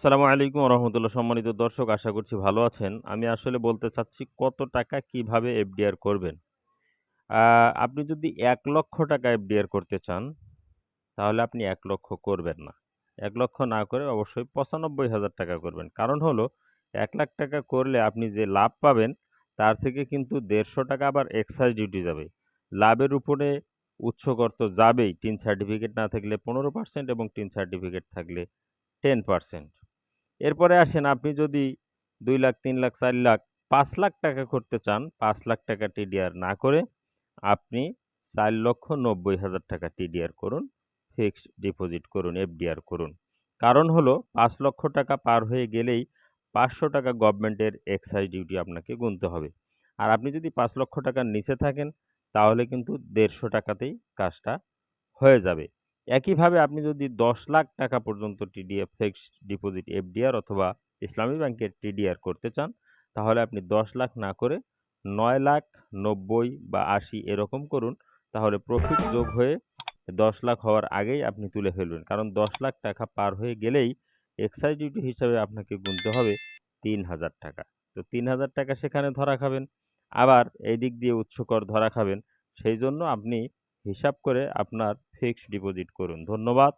আসসালামু আলাইকুম রহমতুল্লাহ সম্মানিত দর্শক, আশা করছি ভালো আছেন। আমি আসলে বলতে চাচ্ছি, কত টাকা কীভাবে এফডিআর করবেন? আপনি যদি এক লক্ষ টাকা এফডিআর করতে চান, তাহলে আপনি এক লক্ষ করবেন না। এক লক্ষ না করে অবশ্যই পঁচানব্বই হাজার টাকা করবেন। কারণ হলো, এক লাখ টাকা করলে আপনি যে লাভ পাবেন, তার থেকে কিন্তু দেড়শো টাকা আবার এক্সাইজ ডিউটি যাবে। লাভের উপরে উৎস কর তো যাবেই। টিন সার্টিফিকেট না থাকলে পনেরো পার্সেন্ট এবং টিন সার্টিফিকেট থাকলে টেন পার্সেন্ট। এরপরে আসেন আপনি যদি দুই লাখ, তিন লাখ, চার লাখ, পাঁচ লাখ টাকা করতে চান, পাঁচ লাখ টাকা টিডিআর না করে আপনি চার লক্ষ নব্বই হাজার টাকা টিডিআর করুন, ফিক্সড ডিপোজিট করুন, এফডিআর করুন। কারণ হলো পাঁচ লক্ষ টাকা পার হয়ে গেলেই পাঁচশো টাকা গভর্নমেন্টের এক্সাইজ ডিউটি আপনাকে গুনতে হবে। আর আপনি যদি পাঁচ লক্ষ টাকার নিচে থাকেন, তাহলে কিন্তু দেড়শো টাকাতেই কাজটা হয়ে যাবে। একইভাবে আপনি যদি দশ লাখ টাকা পর্যন্ত টিডিএফ ফিক্সড ডিপোজিট এফডিআর অথবা ইসলামী ব্যাংকের টিডিআর করতে চান, তাহলে আপনি দশ লাখ না করে নয় লাখ নব্বই বা আশি এরকম করুন, তাহলে প্রফিট যোগ হয়ে দশ লাখ হওয়ার আগেই আপনি তুলে ফেলবেন। কারণ দশ লাখ টাকা পার হয়ে গেলেই এক্সাইজ ডিউটি হিসাবে আপনাকে গুনতে হবে তিন হাজার টাকা। তো তিন হাজার টাকা সেখানে ধরা খাবেন। আবার এই দিক দিয়ে উৎসকর ধরা খাবেন। সেই জন্য আপনি হিসাব করে আপনার ফিক্সড ডিপোজিট করুন। ধন্যবাদ।